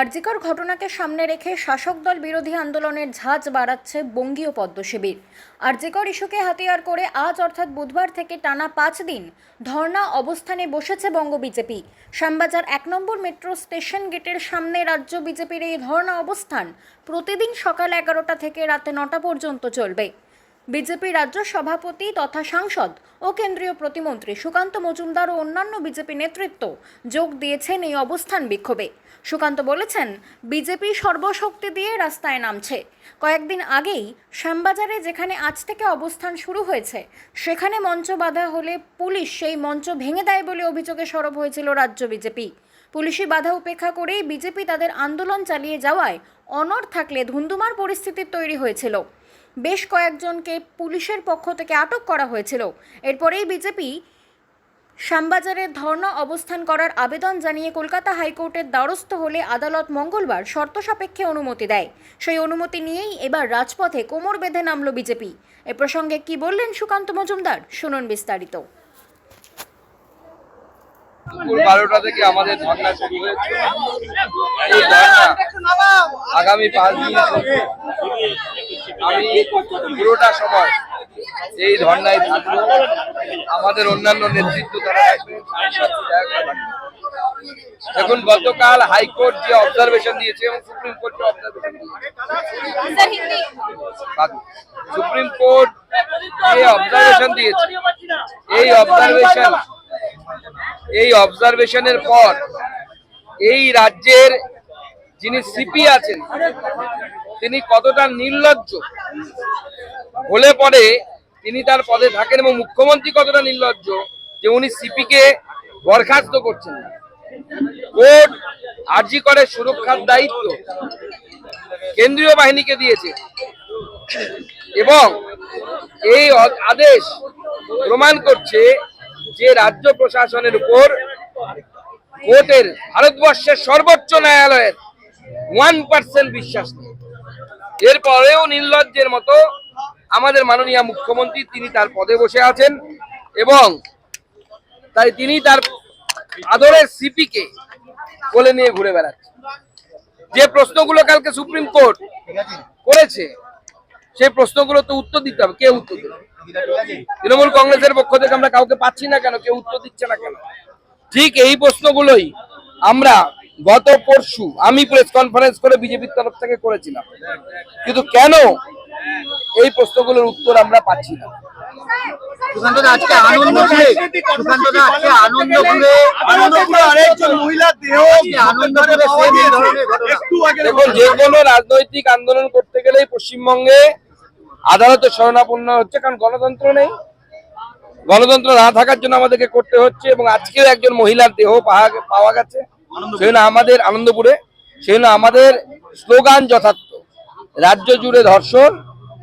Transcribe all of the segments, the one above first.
আরজিকর ঘটনাকে সামনে রেখে শাসক দল বিরোধী আন্দোলনের ঝাঁজ বাড়াচ্ছে বঙ্গীয় পদ্ম শিবির। আরজিকর ইস্যুকে হাতিয়ার করে আজ অর্থাৎ বুধবার থেকে টানা পাঁচ দিন ধর্ণা অবস্থানে বসেছে বঙ্গ বিজেপি। শ্যামবাজার এক নম্বর মেট্রো স্টেশন গেটের সামনে রাজ্য বিজেপির এই ধর্ণা অবস্থান প্রতিদিন সকাল এগারোটা থেকে রাতে নটা পর্যন্ত চলবে। বিজেপি রাজ্য সভাপতি তথা সাংসদ ও কেন্দ্রীয় প্রতিমন্ত্রী সুকান্ত মজুমদার ও অন্যান্য বিজেপি নেতৃত্ব যোগ দিয়েছেন এই অবস্থান বিক্ষোভে। সুকান্ত বলেছেন, বিজেপি সর্বশক্তি দিয়ে রাস্তায় নামছে। কয়েকদিন আগেই শ্যামবাজারে যেখানে আজ থেকে অবস্থান শুরু হয়েছে, সেখানে মঞ্চ বাঁধা হলে পুলিশ সেই মঞ্চ ভেঙে দেয় বলে অভিযোগে সরব হয়েছিল রাজ্য বিজেপি। পুলিশি বাধা উপেক্ষা করেই বিজেপি তাদের আন্দোলন চালিয়ে যাওয়ায় অনড় থাকলে ধুন্ধুমার পরিস্থিতির তৈরি হয়েছিল। বেশ কয়েকজনকে পুলিশের পক্ষ থেকে আটক করা হয়েছিল। এরপরেই বিজেপি শ্যামবাজারে ধর্ণা অবস্থান করার আবেদন জানিয়ে কলকাতা হাইকোর্টের দ্বারস্থ হলে আদালত মঙ্গলবার শর্ত সাপেক্ষে অনুমতি দেয়। সেই অনুমতি নিয়েই এবার রাজপথে কোমর বেঁধে নামল বিজেপি। এ প্রসঙ্গে কি বললেন সুকান্ত মজুমদার, শুনুন বিস্তারিত। বারোটা থেকে আমাদের ধর্ণা শুরু হয়েছে। এই ধর্ণা আগামী পাঁচ দিন। আমি পুরোটা সময় এই ধর্নায় থাকব আমাদের অন্যান্য নেতৃত্ব তারা। দেখুন, গতকাল হাইকোর্ট যে অবজারভেশন দিয়েছে এবং সুপ্রিম কোর্ট যে অবজারভেশন সুপ্রিম কোর্ট যে অবজারভেশন দিয়েছে, এই অবজারভেশন এই অবজারভেশনের পর এই রাজ্যের যিনি সিপি আছেন তিনি কতটা নির্লজ্জ? হলে পরে তিনি তার পদে থাকেন এবং মুখ্যমন্ত্রী কতটা নির্লজ্জ যে উনি সিপিকে বরখাস্ত করছেন কোর্ট আর্জি করে সুরক্ষার দায়িত্ব কেন্দ্রীয় বাহিনীকে দিয়েছে। এবং এই আদেশ প্রমাণ করছে যে রাজ্য প্রশাসনের উপর কোর্টের ভারতবর্ষের সর্বোচ্চ ন্যায়ালয়ের ওয়ান পার্সেন্ট বিশ্বাস নেই। এরপরেও নির্লজ্জের মতো আমাদের মাননীয় মুখ্যমন্ত্রী তিনি তার পদে বসে আছেন এবং তাই তিনি তার আদরের সিপিকে কোলে নিয়ে ঘুরে বেড়াচ্ছেন যে প্রশ্নগুলো কালকে সুপ্রিম কোর্ট করেছে, সেই প্রশ্নগুলো তো উত্তর দিতে হবে। কে উত্তর দেবে? তৃণমূল কংগ্রেসের পক্ষ থেকে আমরা কাউকে পাচ্ছি না কেন? কেউ উত্তর দিচ্ছে না কেন? ঠিক এই প্রশ্নগুলোই আমরা গত পরশু আমি প্রেস কনফারেন্স করে বিজেপির তরফ থেকে করেছিলাম। কিন্তু কেন এই প্রশ্নগুলোর উত্তর আমরা পাচ্ছি না। দেখুন যে কোনো রাজনৈতিক আন্দোলন করতে গেলেই পশ্চিমবঙ্গে আদালতের শরণাপন্ন হচ্ছে কারণ গণতন্ত্র নেই। গণতন্ত্র না থাকার জন্য আমাদেরকে করতে হচ্ছে এবং আজকেও একজন মহিলার দেহ পাওয়া- পাওয়া গেছে। সেই জন্য আমাদের আনন্দপুরে সেই জন্য আমাদের স্লোগান যথার্থ। রাজ্য জুড়ে ধর্ষণ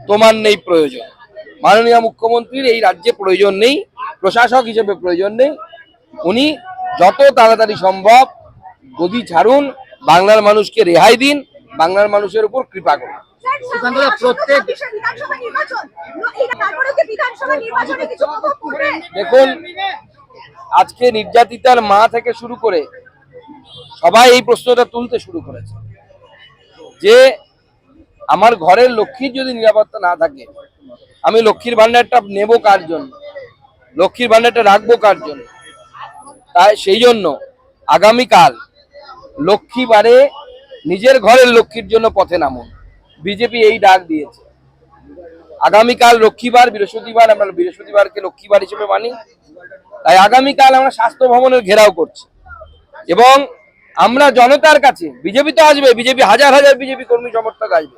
তোমার নেই প্রয়োজন। মাননীয় মুখ্যমন্ত্রীর এই রাজ্যে প্রয়োজন নেই প্রশাসক হিসেবে প্রয়োজন নেই। উনি যত তাড়াতাড়ি সম্ভব গদি ছাড়ুন বাংলার মানুষকে রেহাই দিন বাংলার মানুষের উপর কৃপা করুন। দেখুন আজকে নির্যাতিতার মা থেকে শুরু করে সবাই এই প্রশ্নটা তুলতে শুরু করেছে। যে আমার ঘরের লক্ষ্মীর যদি নিরাপত্তা না থাকে, আমি লক্ষ্মীর ভান্ডারটা নেব কার জন্য? লক্ষ্মীর ভান্ডারটা রাখব কার জন্য? তাই সেই জন্য আগামীকাল লক্ষ্মীবারে নিজের ঘরের লক্ষ্মীর জন্য পথে নামুন। বিজেপি এই ডাক দিয়েছে। আগামীকাল লক্ষ্মীবার, বৃহস্পতিবার, আমরা বৃহস্পতিবারকে লক্ষ্মীবার হিসেবে মানি। তাই আগামীকাল আমরা স্বাস্থ্য ভবনের ঘেরাও করছি। এবং আমরা জনতার কাছে, বিজেপি তো আসবে, বিজেপি হাজার হাজার বিজেপি কর্মী সমর্থক আসবে।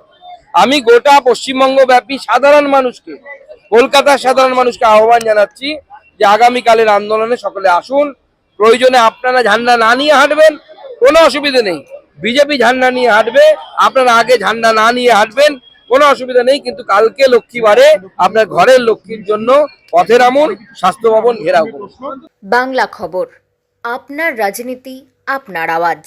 আমি গোটা পশ্চিমবঙ্গ ব্যাপী সাধারণ মানুষকে, কলকাতার সাধারণ মানুষকে আহ্বান জানাচ্ছি যে আগামীকালের আন্দোলনে সকলে আসুন। প্রয়োজনে আপনারা ঝান্ডা না নিয়ে হাঁটবেন, কোনো অসুবিধা নেই। বিজেপি ঝান্ডা নিয়ে হাঁটবে, আপনারা আগে ঝান্ডা না নিয়ে হাঁটবেন, কোনো অসুবিধা নেই, কিন্তু কালকে লক্ষ্মীবারে আপনার ঘরের লক্ষ্মীর জন্য পথের নামুন স্বাস্থ্য ভবন ঘেরাও বাংলা খবর, আপনার রাজনীতি আপনার আওয়াজ।